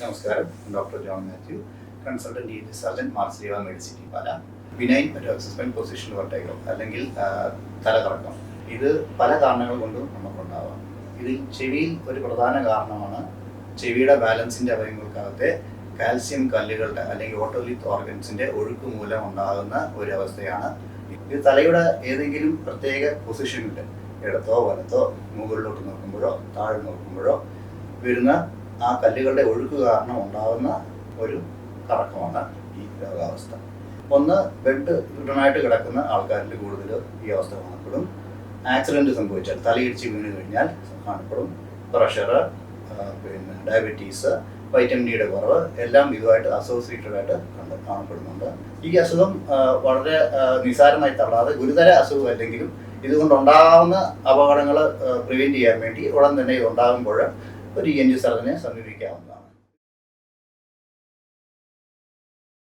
നമസ്കാരം. Doctor John Mathew consultant age surgeon Marsleeva Medicity Pala. Benign suspend position vertigo അല്ലെങ്കിൽ തലകറക്കം. ഇത് പല കാരണങ്ങൾ കൊണ്ടും നമുക്കുണ്ടാവാം. ഇതിൽ ചെവിയിൽ ഒരു പ്രധാന കാരണമാണ് ചെവിയുടെ ബാലൻസിന്റെ അവയവങ്ങൾക്കകത്തെ കാൽസ്യം കല്ലുകളുടെ അല്ലെങ്കിൽ ഓട്ടോലിത്ത് ഓർഗൻസിന്റെ ഒഴുക്ക് മൂലം ഉണ്ടാകുന്ന ഒരു അവസ്ഥയാണ് ഇത് തലയുടെ ഏതെങ്കിലും പ്രത്യേക പൊസിഷനിൽ ഇടത്തോ വലത്തോ മുകളിലോട്ട് നോക്കുമ്പോഴോ താഴെ നോക്കുമ്പോഴോ വരുന്ന ആ കല്ലുകളുടെ ഒഴുക്ക് കാരണം ഉണ്ടാകുന്ന ഒരു കറക്കമാണ് ഈ രോഗാവസ്ഥ. ഒന്ന് ബെഡ് റിട്ടേണായിട്ട് കിടക്കുന്ന ആൾക്കാരിൽ കൂടുതൽ ഈ അവസ്ഥ കാണപ്പെടും. ആക്സിഡന്റ് സംഭവിച്ചാൽ തലയിടിച്ച് വീണ് കഴിഞ്ഞാൽ കാണപ്പെടും. പ്രഷർ പിന്നെ ഡയബറ്റീസ് വൈറ്റമിൻ ഡിയുടെ കുറവ് എല്ലാം ഇതുമായിട്ട് അസോസിയേറ്റഡ് ആയിട്ട് കണ്ട് കാണപ്പെടുന്നുണ്ട്. ഈ അസുഖം വളരെ നിസാരമായി തള്ളാതെ ഗുരുതര അസുഖം അല്ലെങ്കിലും ഇതുകൊണ്ടുണ്ടാകുന്ന അപകടങ്ങൾ പ്രിവെന്റ് ചെയ്യാൻ വേണ്ടി ഉടൻ തന്നെ ഇത് ഉണ്ടാകുമ്പോൾ ഒരു ഇ എൻ ജി സർജനെ സമീപിക്കാവുന്നതാണ്.